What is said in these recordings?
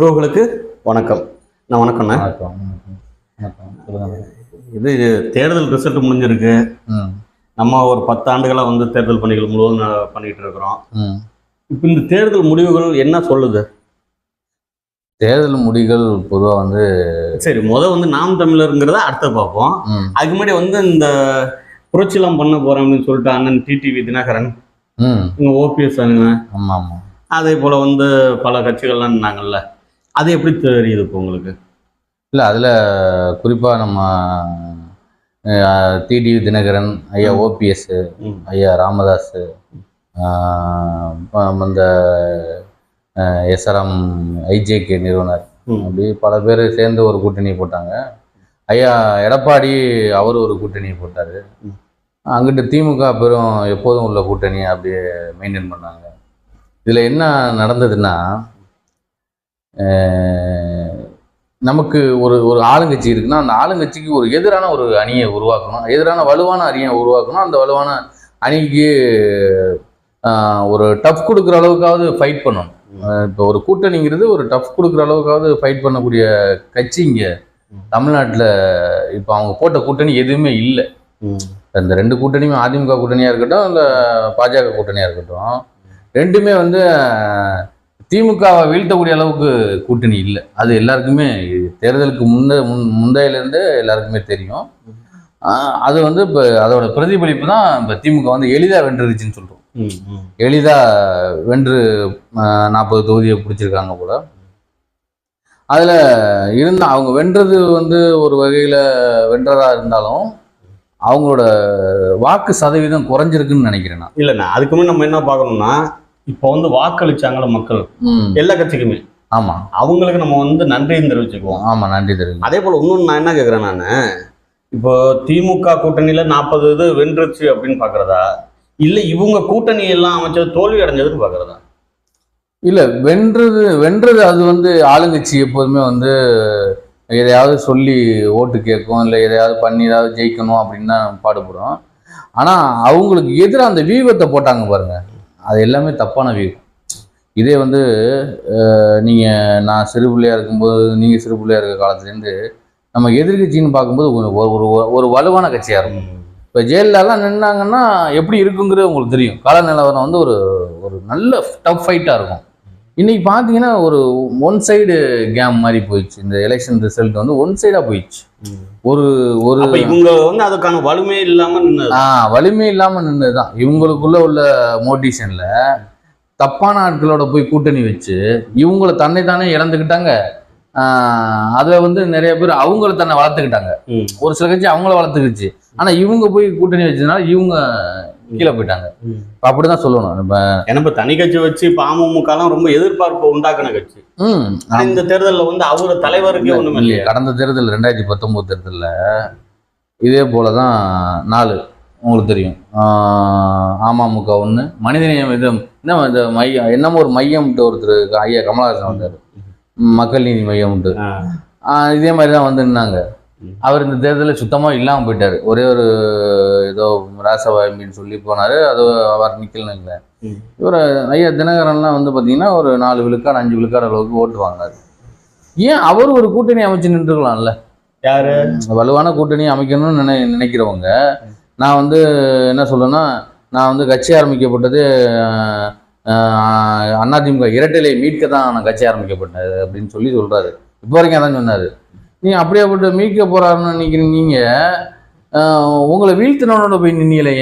உறவுகளுக்கு வணக்கம். நான் வணக்கம்ண்ணே. இது தேர்தல் ரிசல்ட் முடிஞ்சிருக்கு. நம்ம ஒரு பத்து ஆண்டுகளாக வந்து தேர்தல் பணிகள் முழுவதும் பண்ணிட்டு இருக்கிறோம். இப்போ இந்த தேர்தல் முடிவுகள் என்ன சொல்லுது? தேர்தல் முடிவுகள் பொதுவாக வந்து சரி முத வந்து நாம் தமிழருங்கிறத அடுத்த பார்ப்போம். அதுக்கு முன்னாடி வந்து இந்த புரட்சிலாம் பண்ண போறேன் அப்படின்னு சொல்லிட்டு அண்ணன் டிடிவி தினகரன் இங்க ஓபிஎஸ் ஆமாம் ஆமாம். அதே போல வந்து பல கட்சிகள்லாம் இருந்தாங்கல்ல அது எப்படி தெரியுது இப்போ உங்களுக்கு இல்லை அதில் குறிப்பாக நம்ம டிடி தினகரன் ஐயா ஓபிஎஸ். ஐயா ராமதாஸ் அந்த எஸ்ஆர்எம் ஐஜேகே நிறுவனர். அப்படி பல பேர் சேர்ந்து ஒரு கூட்டணி போட்டாங்க ஐயா எடப்பாடி அவர் ஒரு கூட்டணி போட்டார். அங்கிட்டு திமுக பெரும் எப்போதும் உள்ள கூட்டணியை அப்படியே மெயின்டைன் பண்ணாங்க இதில் என்ன நடந்ததுன்னா நமக்கு ஒரு ஒரு ஆளுங்கட்சி இருக்குன்னா அந்த ஆளுங்கட்சிக்கு ஒரு எதிரான ஒரு அணியை உருவாக்கணும். எதிரான வலுவான அணியை உருவாக்கணும். அந்த வலுவான அணிக்கு ஒரு டஃப் கொடுக்குற அளவுக்காவது ஃபைட் பண்ணணும். இப்போ ஒரு கூட்டணிங்கிறது ஒரு டஃப் கொடுக்குற அளவுக்காவது ஃபைட் பண்ணக்கூடிய கட்சி இங்கே தமிழ்நாட்டில் இப்போ அவங்க போட்ட கூட்டணி எதுவுமே இல்லை. இந்த ரெண்டு கூட்டணியுமே அதிமுக கூட்டணியாக இருக்கட்டும் இல்லை பாஜக கூட்டணியாக இருக்கட்டும் ரெண்டுமே வந்து திமுகவை வீழ்த்தக்கூடிய அளவுக்கு கூட்டணி இல்லை. அது எல்லாருக்குமே தேர்தலுக்கு முந்த முன் முந்தையிலேருந்து எல்லாருக்குமே தெரியும். அது வந்து இப்போ அதோட பிரதிபலிப்பு தான் இப்போ திமுக வந்து எளிதாக வென்றுருச்சுன்னு சொல்கிறோம். எளிதாக வென்று நாற்பது தொகுதியை பிடிச்சிருக்காங்க போல. அதில் இருந்த அவங்க வென்றது வந்து ஒரு வகையில் வென்றதா இருந்தாலும் அவங்களோட வாக்கு சதவீதம் குறைஞ்சிருக்குன்னு நினைக்கிறேன் நான். இல்லைண்ணா அதுக்கு முன்னாடி நம்ம என்ன பார்க்கணும்னா இப்போ வந்து வாக்களிச்சாங்கள மக்கள்? எல்லா கட்சிக்குமே. ஆமாம் அவங்களுக்கு நம்ம வந்து நன்றியும் தெரிவிச்சுக்குவோம். ஆமாம் நன்றி தெரிவிக்கும் அதே போல இன்னொன்று நான் என்ன கேட்குறேன் நான்? இப்போ திமுக கூட்டணியில நாற்பது இது வென்றுச்சு அப்படின்னு பார்க்கறதா இல்லை இவங்க கூட்டணி எல்லாம் அமைச்சது தோல்வி அடைஞ்சதுன்னு பார்க்கறதா இல்லை வென்றது வென்றது அது வந்து ஆளுங்கட்சி எப்போதுமே வந்து எதையாவது சொல்லி ஓட்டு கேட்கும் இல்லை எதையாவது பண்ணி ஏதாவது ஜெயிக்கணும் அப்படின்னு தான் பாடுபடும் ஆனால் அவங்களுக்கு எதிராக அந்த வியூகத்தை போட்டாங்க பாருங்க. அது எல்லாமே தப்பான வியூகம் இதே வந்து நீங்கள் நான் சிறு பிள்ளையா இருக்கும்போது நீங்கள் சிறு பிள்ளையா இருக்க காலத்துலேருந்து நம்ம எதிர்கட்சின்னு பார்க்கும்போது ஒரு ஒரு ஒரு வலுவான கட்சியாக இருக்கும். இப்போ ஜெயலலிதாலாம் நின்னாங்கன்னா எப்படி இருக்குங்கிறது உங்களுக்கு தெரியும். கால நிலவரம் வந்து ஒரு ஒரு நல்ல டஃப் ஃபைட்டாக இருக்கும். இன்னைக்கு பார்த்தீங்கன்னா ஒரு ஒன் சைடு கேம் மாதிரி போயிடுச்சு. இந்த எலெக்ஷன் ரிசல்ட் வந்து ஒன் சைடாக போயிடுச்சு. ஒரு ஒரு இவங்க வந்து அதுக்கான வலிமை இல்லாம நின்னது. ஆ வலிமை இல்லாமல் நின்று தான் இவங்களுக்குள்ள உள்ள மோட்டிவேஷனில் தப்பான ஆட்களோட போய் கூட்டணி வச்சு இவங்கள தன்னை தானே இழந்துக்கிட்டாங்க அதில் வந்து நிறைய பேர் அவங்கள தன்னை வளர்த்துக்கிட்டாங்க. ஒரு சில கட்சி அவங்கள வளர்த்துக்கிச்சு. ஆனால் இவங்க போய் கூட்டணி வச்சதுனால இவங்க கீழே போயிட்டாங்க. இப்போ அப்படிதான் சொல்லணும். இப்போ ஏன்னா இப்ப தனி கட்சி வச்சு அமமுகலாம் ரொம்ப எதிர்பார்ப்பு உண்டாக்குன கட்சி. ம். ஆனா இந்த தேர்தல்ல வந்து அவரு தலைவருக்கே ஒண்ணுமே இல்லையே? கடந்த தேர்தல் ரெண்டாயிரத்தி பத்தொம்போது தேர்தலில் இதே போல தான் நாலு உங்களுக்கு தெரியும். ஆஹ் அமமுக ஒன்று மனிதநேயம் இது என்ன இந்த மையம் என்னமோ ஒரு மையம்ட்டு ஒருத்தர் ஐயா கமலஹாசன் வந்தார். மக்கள் நீதி ஆ. ஆஹ் இதே மாதிரி தான் வந்து நின்னாங்க. அவர் இந்த தேர்தலில் சுத்தமாக இல்லாமல் போயிட்டார். ஒரே ஒரு ஏதோ ராசவாமின்னு சொல்லி போனார். அது அவர் நிக்கலன்னு ம். இவர் ஐயா தினகரன்லாம் வந்து பார்த்தீங்கன்னா ஒரு நாலு விழுக்காடு அஞ்சு விழுக்காடு அளவுக்கு ஓட்டு வாங்கினார். ஏன் அவர் ஒரு கூட்டணி அமைச்சு நின்றுக்கலாம்ல? யாரு? வலுவான கூட்டணி அமைக்கணும்னு நினை நினைக்கிறவங்க. நான் வந்து என்ன சொல்றேன்னா நான் வந்து கட்சி ஆரம்பிக்கப்பட்டது அதிமுக இரட்டைலை மீட்க தான் நான் கட்சி ஆரம்பிக்கப்பட்டது அப்படின்னு சொல்லி சொல்றாரு. இப்போ வரைக்கும் அதான் சொன்னாரு. நீ அப்படியேப்பட்ட மீட்க போறாருன்னு நினைக்கிறீங்க உங்களை வீழ்த்தினோட போய் நின்னீங்களே.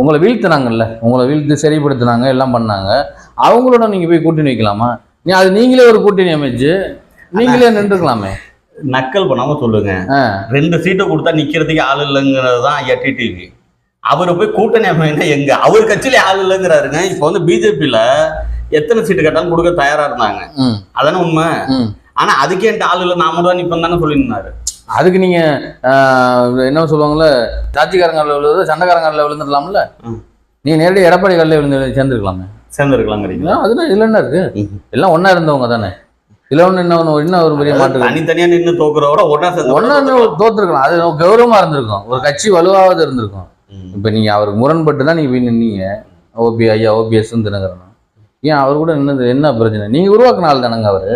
உங்களை வீழ்த்தினாங்கல்ல. உங்களை வீழ்த்து சரிப்படுத்தினாங்க எல்லாம் பண்ணாங்க. அவங்களோட நீங்க போய் கூட்டணி வைக்கலாமா? நீ அது நீங்களே ஒரு கூட்டணி அமைச்சு நீங்களே நின்றுக்கலாமே. நக்கல் பண்ணாம சொல்லுங்க. ரெண்டு சீட்டை கொடுத்தா நிக்கிறதுக்கு ஆள் இல்லைங்கிறது தான் ஐயா டிடிவி அவரை போய் கூட்டணி அமைனா எங்க? அவர் கட்சியில ஆள் இல்லைங்கிறாருங்க. இப்போ வந்து பிஜேபியில எத்தனை சீட்டு கேட்டாலும் கொடுக்க தயாரா இருந்தாங்க. அதானே உண்மை? ஆனா அதுக்கேன்ட்டு ஆள் இல்லை நாம தான் நிப்போம் தானே சொல்லியிருந்தாரு. அதுக்கு நீங்க என்ன சொல்லுவாங்கல்ல சாட்சிக்காரங்களில் விழுது சண்டைக்காரங்களில் விழுந்துடலாம்ல. நீ நேரடி எடப்பாடி கல்ல விழுந்து சேர்ந்துருக்கலாமே? சேர்ந்துருக்கலாங்கிறீங்களா அதுல இதுல என்ன இருக்கு. எல்லாம் ஒண்ணா இருந்தவங்க தானே? இதுல ஒண்ணு என்ன ஒண்ணு என்ன ஒரு பெரிய மாற்று தனித்தனியா நின்று தோக்குறவோட ஒன்னா ஒன்னா சேர்ந்து தோத்துருக்கலாம். அது கௌரவமா இருந்திருக்கும். ஒரு கட்சி வலுவாவது இருந்திருக்கும். இப்ப நீங்க அவருக்கு முரண்பட்டு தான் நீங்க நின்னீங்க. ஓபி ஐயா ஓபிஎஸ் தினகரன். ஏன் அவர் கூட என்னது என்ன பிரச்சனை? நீங்க உருவாக்குன ஆள் தானங்க அவரு.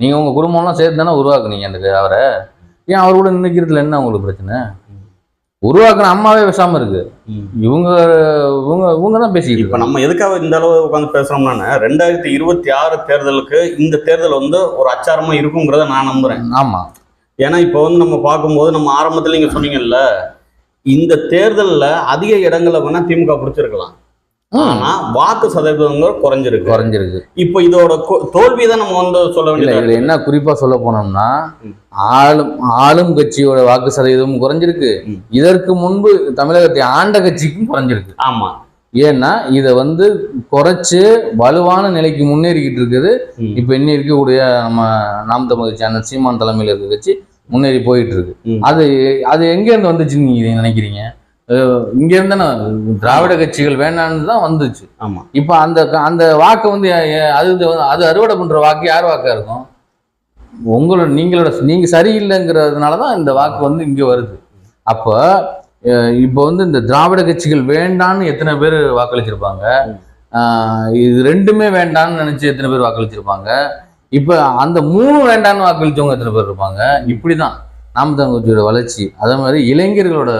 நீங்க உங்க குடும்பம்லாம் சேர்த்து தானே உருவாக்குனீங்க அந்த அவரை? ஏன் அவர் கூட நினைக்கிறதுல என்ன உங்களுக்கு பிரச்சனை? உருவாக்குன அம்மாவே பேசாம இருக்கு. இவங்க இவங்க இவங்க தான் பேசிக்கிட்டு இப்ப நம்ம எதுக்காக இந்த அளவு உட்காந்து பேசுறோம்னா ரெண்டாயிரத்தி இருபத்தி ஆறு தேர்தலுக்கு இந்த தேர்தல் வந்து ஒரு அச்சாரமா இருக்குங்கிறத நான் நம்புறேன். ஆமா. ஏன்னா இப்போ வந்து நம்ம பார்க்கும்போது நம்ம ஆரம்பத்துல நீங்க சொன்னீங்கல்ல இந்த தேர்தல்ல அதிக இடங்களை வேணா திமுக பிடிச்சிருக்கலாம். ஆனா வாக்கு சதவீதங்கள் குறைஞ்சிருக்கு. குறைஞ்சிருக்கு. இப்போ இதோட தோல்வி தான் நம்ம வந்து சொல்ல வேண்டியது என்ன குறிப்பா சொல்ல போனோம்னா. ஆளும் ஆளும் கட்சியோட வாக்கு சதவீதமும் குறைஞ்சிருக்கு. இதற்கு முன்பு தமிழகத்தை ஆண்ட கட்சிக்கும் குறைஞ்சிருக்கு. ஆமா. ஏன்னா இதை வந்து குறைச்சு வலுவான நிலைக்கு முன்னேறிக்கிட்டு இருக்குது. இப்ப இன்னும் இருக்கக்கூடிய நம்ம நாம் தமிழ் சேனல் சீமான் தலைமையில் இருக்க கட்சி முன்னேறி போயிட்டு இருக்கு. அது அது எங்க இருந்து வந்துச்சுன்னு நீங்க நினைக்கிறீங்க? அஹ் இங்க இருந்து தானே திராவிட கட்சிகள் வேணான்னு தான் வந்துச்சு. ஆமா. இப்ப அந்த அந்த வாக்கு வந்து அது அது அறுவடை பண்ற வாக்கு யார் வாக்கா இருக்கும்? உங்களோட நீங்களோட நீங்க சரியில்லைங்கிறதுனால தான் இந்த வாக்கு வந்து இங்க வருது. அப்ப இப்போ வந்து இந்த திராவிட கட்சிகள் வேண்டான்னு எத்தனை பேர் வாக்களிச்சிருப்பாங்க? இது ரெண்டுமே வேண்டான்னு நினைச்சு எத்தனை பேர் வாக்களிச்சிருப்பாங்க? இப்ப அந்த மூணு வேண்டான்னு வாக்களிச்சவங்க எத்தனை பேர் இருப்பாங்க? இப்படிதான். நாம் தமிழ் கட்சியோட வளர்ச்சி. அதே மாதிரி இளைஞர்களோட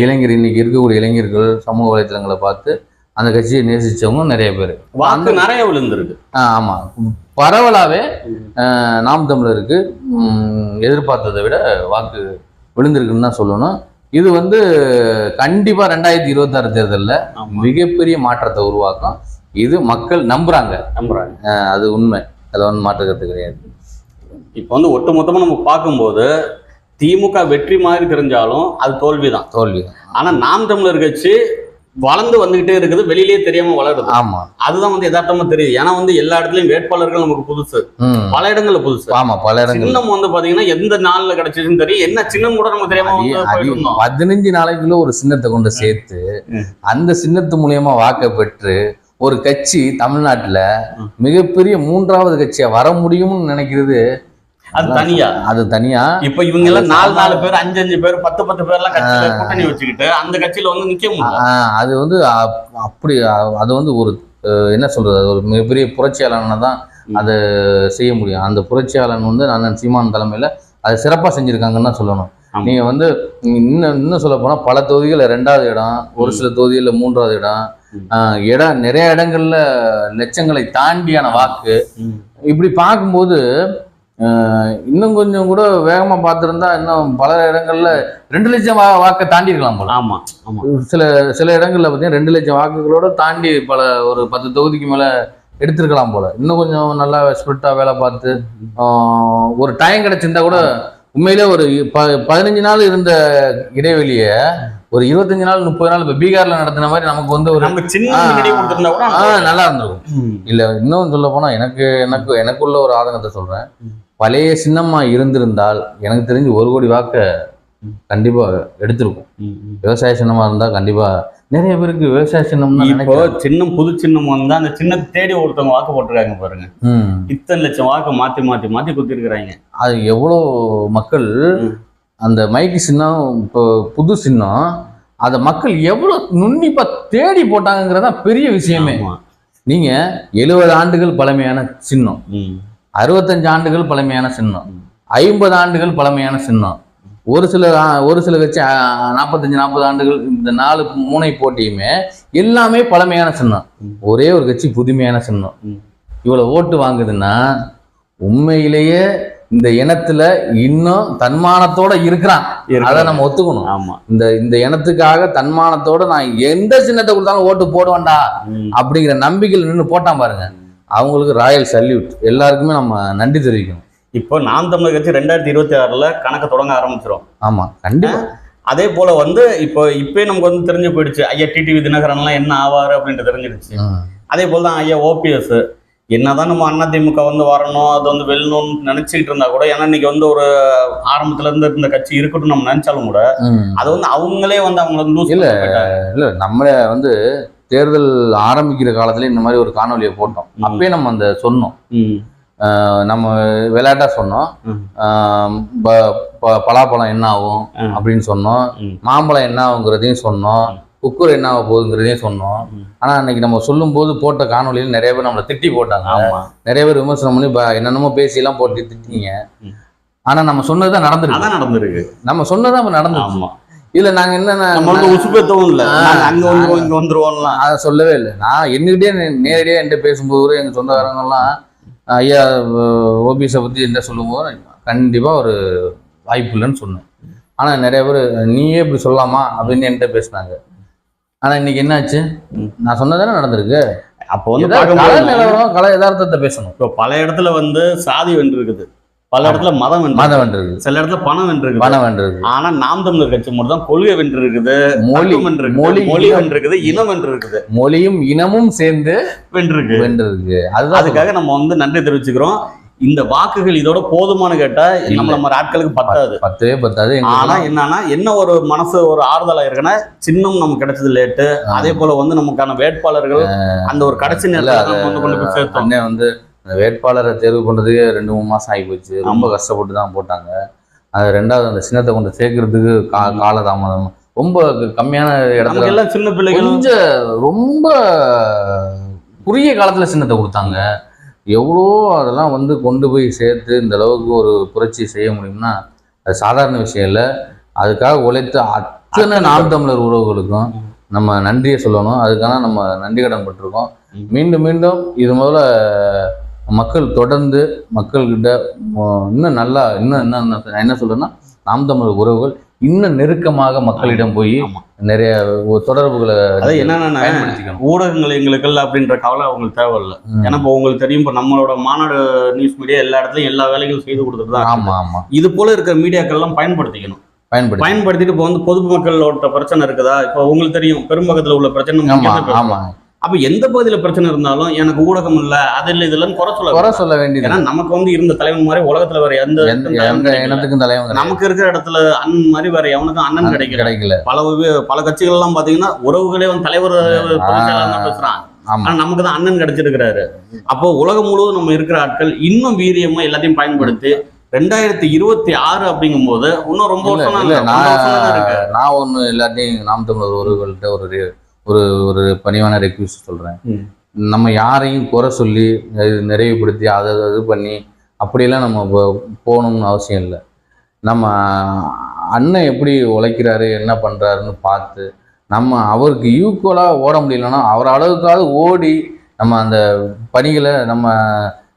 இளைஞர் இன்னைக்கு இருக்கக்கூடிய இளைஞர்கள் சமூக வலைத்தளங்களை பார்த்து அந்த கட்சியை நேசிச்சவங்க நிறைய பேர். வாக்கு நிறைய விழுந்திருக்கு. ஆஹ் ஆமா. பரவலாவே ஆஹ் நாம் தமிழருக்கு எதிர்பார்த்ததை விட வாக்கு விழுந்திருக்குன்னு தான் சொல்லணும். இது வந்து கண்டிப்பா ரெண்டாயிரத்தி இருபத்தாறு தேர்தலில் மிகப்பெரிய மாற்றத்தை உருவாக்கும். இது மக்கள் நம்புறாங்க. நம்புறாங்க. அது உண்மை. அதில் வந்து மாற்றுக்கிறது கிடையாது. இப்போ வந்து ஒட்டுமொத்தமா நம்ம பார்க்கும்போது திமுக வெற்றி மாதிரி தெரிஞ்சாலும் அது தோல்விதான். தோல்வி ஆனா நாம் தமிழர் கட்சி வளர்ந்து வந்துகிட்டே இருக்குது வெளியிலேயே தெரியாம வளருது. ஆமா. அதுதான் வந்து யதார்த்தமா தெரியுது. ஏன்னா வந்து எல்லா இடத்துலயும் வேட்பாளர்கள் நமக்கு புதுசு. பல இடங்கள்ல புதுசு. ஆமா பல இடங்கள். சின்னம் வந்து பாத்தீங்கன்னா எந்த நாள்ல கிடைச்சதுன்னு தெரியும். என்ன சின்னம் கூட நமக்கு தெரியாம பதினஞ்சு நாளைக்குள்ள ஒரு சின்னத்தை கொண்டு சேர்த்து. அந்த சின்னத்து மூலியமா வாக்கை பெற்று ஒரு கட்சி தமிழ்நாட்டுல. மிகப்பெரிய மூன்றாவது கட்சியா வர முடியும்னு நினைக்கிறது அது தனியா? அது தனியா? இப்ப இவங்க எல்லாம் நாலு நாலு பேர் அஞ்சு அஞ்சு பேர் பத்து பத்து பேர் எல்லாம் கட்சியில கூட்டணி வச்சுக்கிட்டு அந்த கட்சியில வந்து நிக்க முடியல. ஆஹ் அது வந்து அப்- அப்படி அது வந்து ஒரு என்ன சொல்றது அது ஒரு மிகப்பெரிய புரட்சியாளனை தான். அதை செய்ய முடியும். அந்த புரட்சியாளன் வந்து அண்ணன் சீமான் தலைமையில அதை சிறப்பா செஞ்சிருக்காங்கன்னு தான் சொல்லணும். நீங்க வந்து இன்னும் இன்னும் சொல்ல போனா பல தொகுதிகள்ல ரெண்டாவது இடம் ஒரு. சில தொகுதிகளில் மூன்றாவது இடம் இடம் நிறைய இடங்கள்ல லட்சங்களை தாண்டியான வாக்கு. இப்படி பார்க்கும்போது இன்னும் கொஞ்சம் கூட வேகமா பார்த்திருந்தா இன்னும் பல இடங்கள்ல ரெண்டு லட்சம் வா வாக்கை தாண்டி இருக்கலாம் போல. ஆமா ஆமா. சில சில இடங்கள்ல பார்த்தீங்கன்னா ரெண்டு லட்சம் வாக்குகளோட தாண்டி பல ஒரு பத்து தொகுதிக்கு மேல எடுத்திருக்கலாம் போல. இன்னும் கொஞ்சம் நல்லா ஸ்பிரிட்டா வேலை பார்த்து ஒரு டைம் கிடைச்சிருந்தா கூட உண்மையிலே ஒரு ப பதினஞ்சு நாள் இருந்த இடைவெளிய ஒரு இருபத்தஞ்சு நாள் முப்பது நாள் இப்ப பீகார்ல நடத்தின மாதிரி நமக்கு வந்து ஒரு நல்லா இருந்திருக்கும். இல்ல இன்னும் சொல்ல போனா எனக்கு எனக்கு எனக்குள்ள ஒரு ஆதங்கத்தை சொல்றேன். பழைய சின்னமா இருந்திருந்தால் எனக்கு தெரிஞ்சு ஒரு கோடி வாக்க கண்டிப்பா எடுத்திருக்கும். விவசாய சின்னமா இருந்தா கண்டிப்பா நிறைய பேருக்கு விவசாய சின்னம்னு இப்போ சின்னம் புது சின்னம் வந்து அந்த சின்னத்தை தேடி ஒருத்தவங்க வாக்கு போட்டிருக்காங்க பாருங்க. இத்தனை லட்சம் வாக்கு மாத்தி மாத்தி மாத்தி குத்தி இருக்கிறாங்க அது எவ்வளோ மக்கள். அந்த மைக்கு சின்னம் இப்போ புது சின்னம் அதை மக்கள் எவ்வளோ நுண்ணிப்பா தேடி போட்டாங்கிறதா பெரிய விஷயமே நீங்க எழுபது ஆண்டுகள் பழமையான சின்னம் அறுபத்தஞ்சு ஆண்டுகள் பழமையான சின்னம். ஐம்பது ஆண்டுகள் பழமையான சின்னம் ஒரு சில ஒரு சில கட்சி நாற்பத்தஞ்சு நாற்பது ஆண்டுகள் இந்த நாலு மூனை போட்டியுமே எல்லாமே பழமையான சின்னம். ஒரே ஒரு கட்சி புதுமையான சின்னம். ம். இவ்வளவு ஓட்டு வாங்குதுன்னா உண்மையிலேயே இந்த இனத்துல இன்னும் தன்மானத்தோட இருக்கிறான். அதை நம்ம ஒத்துக்கணும். ஆமா. இந்த இந்த இனத்துக்காக தன்மானத்தோட நான் எந்த சின்னத்தை கொடுத்தாலும் ஓட்டு போடுவேன்டா. அப்படிங்கிற நம்பிக்கையில் நின்று போட்டான் பாருங்க. அவங்களுக்கு ராயல் சல்யூட். எல்லாருக்குமே நம்ம நன்றி தெரிவிக்கணும். இப்போ நாம் தமிழர் கட்சி ரெண்டாயிரத்தி இருபத்தி ஆறுல கணக்க தொடங்க ஆரம்பிச்சிரும் ஆமா கண்டிப்பா அதே போல வந்து இப்போ இப்பயே நமக்கு வந்து தெரிஞ்சு போயிடுச்சு ஐயா டிடிவி தினகரன்லாம் என்ன ஆவாரு அப்படின்ட்டு தெரிஞ்சிருச்சு. அதே போல தான் ஐயா ஓபிஎஸ் என்னதான் நம்ம அதிமுக வந்து வரணும் அது வந்து வெல்லணும்னு நினைச்சிட்டு இருந்தா கூட ஏன்னா இன்னைக்கு வந்து ஒரு ஆரம்பத்துல இருந்து இந்த கட்சி இருக்கட்டும் நம்ம நினைச்சாலும் கூட. அது வந்து அவங்களே வந்து அவங்கள வந்து இல்ல. இல்ல நம்மள வந்து தேர்தல் ஆரம்பிக்கிற காலத்துல இந்த மாதிரி ஒரு காணொலியை போட்டோம். அப்பயே நம்ம அந்த சொன்னோம் நம்ம விளையாட்டா சொன்னோம். பலாப்பழம் என்ன ஆகும். அப்படின்னு சொன்னோம். மாம்பழம் என்ன ஆகுங்கிறதையும் சொன்னோம். குக்கர் என்ன ஆக போகுதுங்கிறதையும் சொன்னோம். ம். ஆனா அன்னைக்கு நம்ம சொல்லும்போது போட்ட காணொலியில் நிறைய பேர் நம்மளை திட்டி போட்டாங்க. நிறைய பேர் விமர்சனம் பண்ணி என்னென்னமோ பேசி எல்லாம் போட்டு திட்டிங்க ம். ஆனா நம்ம சொன்னதுதான் நடந்திருக்கு. அதான் நடந்திருக்கு. நம்ம சொன்னதான் இப்ப நடந்துச்சு ஆமா. இதுல நாங்க வந்து உசுப்பேத்தவும் இல்ல. அங்க இங்க வந்துருவோம்லாம். அதை சொல்லவே இல்லை. நான் என்னகிட்டே நேரடியாக என்கிட்ட பேசும்போது கூட எங்கள் சொந்தக்காரங்கெல்லாம் ஐயா ஓபிஎஸை பற்றி என்ன சொல்லும்போது கண்டிப்பாக ஒரு வாய்ப்பு இல்லைன்னு சொன்னேன். ஆனால் நிறைய பேர் நீயே இப்படி சொல்லலாமா? அப்படின்னு என்கிட்ட பேசினாங்க. ஆனால் இன்னைக்கு என்னாச்சு. நான் சொன்னதானே நடந்திருக்கு. அப்போ வந்து கலை நிலவரம் கலை யதார்த்தத்தை பேசணும். இப்போ பல இடத்துல வந்து சாதி வென்று இருக்குது பல இடத்துல மதம் மதம் வென்றிருக்கு. சில இடத்துல பணம் வென்று இருக்குது பணம் வென்றிருக்கு. ஆனா நாம் தமிழர் கட்சி மட்டும் தான் கொள்கை வென்று இருக்குது மொழி மொழி மொழி இனம். வென்று இருக்குது இனம் வென்று இருக்குது மொழியும் இனமும் சேர்ந்து வென்று இருக்கு வென்றிருக்கு. அதுதான் அதுக்காக நம்ம வந்து நன்றி தெரிவிச்சுக்கிறோம். இந்த வாக்குகள் இதோட போதுமானு கேட்டா. நம்மள மாதிரி ஆட்களுக்கு பத்தாது. பத்தவே பத்தாது. ஆனா என்னன்னா என்ன ஒரு மனசு ஒரு ஆறுதலா இருக்குன்னா சின்னம் நமக்கு கிடைச்சது லேட்டு. அதே போல வந்து நமக்கான வேட்பாளர்கள் அந்த ஒரு கடைசி நேரத்துல வந்து கொண்டு போய் சேர்த்தோம். வந்து அந்த வேட்பாளரை தேர்வு பண்றதுக்கே ரெண்டு மூணு மாசம் ஆகி போச்சு ரொம்ப கஷ்டப்பட்டு தான் போட்டாங்க. அது ரெண்டாவது அந்த சின்னத்தை கொண்டு சேர்க்கறதுக்கு கா காலதாமதம். ரொம்ப கம்மியான இடத்துல எல்லாம் சின்ன பிள்ளைகள் கொஞ்சம் ரொம்ப குறுகிய காலத்துல சின்னத்தை கொடுத்தாங்க. எவ்வளோ அதெல்லாம் வந்து கொண்டு போய் சேர்த்து இந்த அளவுக்கு ஒரு புரட்சி செய்ய முடியும்னா அது சாதாரண விஷயம் இல்லை. அதுக்காக உழைத்த அத்தனை நாம் தமிழர் உறவுகளுக்கும் நம்ம நன்றியை சொல்லணும். அதுக்கான நம்ம நன்றி கடன் பட்டிருக்கோம். மீண்டும் மீண்டும் இது முதல்ல மக்கள் தொடர்ந்து மக்கள்கிட்ட இன்னும் நல்லா இன்னும் என்ன நான் என்ன சொல்றேன்னா நாம் தமிழர் உறவுகள் இன்னும் நெருக்கமாக மக்களிடம் போய். நிறைய தொடர்புகளை அது என்னன்னா ஊடகங்கள் எங்களுக்கு இல்ல அப்படின்ற கவலை அவங்களுக்கு தேவையில்லை. ஏன்னா இப்போ உங்களுக்கு தெரியும் இப்போ நம்மளோட மாநாடு நியூஸ் மீடியா எல்லா இடத்துலயும் எல்லா வேலைகளும் செய்து கொடுத்துட்டு தான் இருக்கு. ஆமா. ஆமா இது போல இருக்கிற மீடியாக்கள் எல்லாம் பயன்படுத்திக்கணும். பயன்படுத்தி பயன்படுத்திட்டு இப்போ வந்து பொதுமக்களோட பிரச்சனை இருக்குதா? இப்போ உங்களுக்கு தெரியும் பெரும்பகத்துல உள்ள பிரச்சனை நம்ம ஆமா. அப்ப எந்த பகுதியில பிரச்சனை இருந்தாலும் எனக்கு ஊடகம் இல்ல அது இல்ல இது இல்லைன்னு குறை சொல்ல குறை சொல்ல வேண்டியது. ஏன்னா நமக்கு வந்து இருந்த தலைவன் மாதிரி உலகத்துல வேற எந்த. இனத்துக்கும் தலைவன். நமக்கு இருக்கிற இடத்துல அண்ணன் மாதிரி வேற எவனுக்கும் அண்ணன் கிடைக்கல. கிடைக்கல. பல பல கட்சிகள் எல்லாம் பாத்தீங்கன்னா உறவுகளே வந்து தலைவர் பேசுறான். ஆனா நமக்கு தான் அண்ணன் கிடைச்சிருக்கிறாரு. அப்போ உலகம் முழுவதும் நம்ம இருக்கிற ஆட்கள் இன்னும் வீரியமா எல்லாத்தையும் பயன்படுத்தி ரெண்டாயிரத்தி இருபத்தி ஆறு அப்படிங்கும் போது இன்னும் ரொம்ப வருஷம் நான் நான் ஒண்ணு எல்லாத்தையும் நாம் தமிழர் உறவுகள்கிட்ட ஒரு ஒரு ஒரு பணிவான ரெக்வஸ்ட் சொல்றேன். ம். நம்ம யாரையும் குறை சொல்லி நிறைவுபடுத்தி அதை அதை இது பண்ணி அப்படியெல்லாம் நம்ம போகணும்னு அவசியம் இல்லை. நம்ம அண்ணன் எப்படி உழைக்கிறாரு என்ன பண்றாருன்னு பார்த்து நம்ம அவருக்கு ஈக்குவலாக ஓட முடியலன்னா அவர் அளவுக்காவது ஓடி நம்ம அந்த பணிகளை நம்ம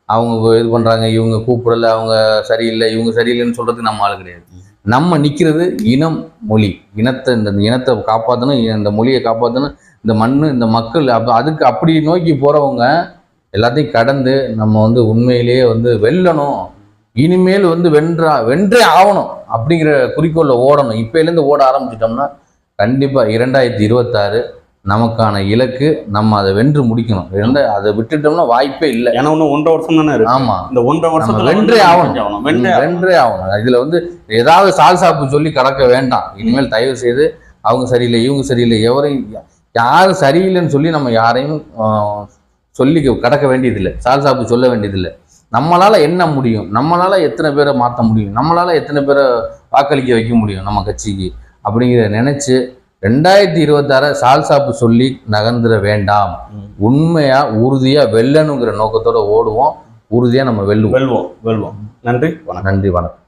அவங்க இது பண்றாங்க இவங்க கூப்பிடல அவங்க சரியில்லை இவங்க சரியில்லைன்னு சொல்றதுக்கு நம்ம ஆளு கிடையாது. நம்ம நிற்கிறது இனம் மொழி. இனத்தை இந்த இனத்தை காப்பாற்றணும் இந்த மொழியை காப்பாற்றணும் இந்த மண் இந்த மக்கள் அப்போ அதுக்கு அப்படி நோக்கி போகிறவங்க எல்லாத்தையும் கடந்து நம்ம வந்து உண்மையிலேயே வந்து வெல்லணும். இனிமேல் வந்து வென்றா வென்றே ஆகணும் அப்படிங்கிற குறிக்கோளில் ஓடணும். இப்போலேருந்து ஓட ஆரம்பிச்சிட்டோம்னா கண்டிப்பாக இரண்டாயிரத்தி இருபத்தாறு நமக்கான இலக்கு நம்ம அதை வென்று முடிக்கணும். இரண்டா அதை விட்டுட்டோம்னா வாய்ப்பே இல்லை. ஏன்னா இன்னும் ஒன்றரை வருஷம் தானே இருக்கு. ஆமா. இந்த ஒன்றரை வருஷத்துல வென்றே ஆகணும். வென்றே ஆகணும். வென்றே இதுல வந்து ஏதாவது சால்சாப்பு சொல்லி கடக்க வேண்டாம். இனிமேல் தயவு செய்து அவங்க சரியில்லை இவங்க சரியில்லை எவரையும் யாரும் சரியில்லைன்னு சொல்லி நம்ம யாரையும் சொல்லி கடக்க வேண்டியதில்லை. சால்சாப்பு சொல்ல வேண்டியதில்லை. நம்மளால என்ன முடியும்? நம்மளால எத்தனை பேரை மாற்ற முடியும்? நம்மளால எத்தனை பேரை வாக்களிக்க வைக்க முடியும் நம்ம கட்சிக்கு? அப்படிங்கிறத நினைச்சு ரெண்டாயிரத்தி இருபத்தாறு சால்சாப்பு சொல்லி நகர்ந்துட வேண்டாம். உண்மையா உறுதியா வெல்லணுங்கிற நோக்கத்தோட ஓடுவோம். உறுதியா நம்ம வெல்லுவோம். வெல்வோம் வெல்வோம். நன்றி வணக்கம். நன்றி வணக்கம்.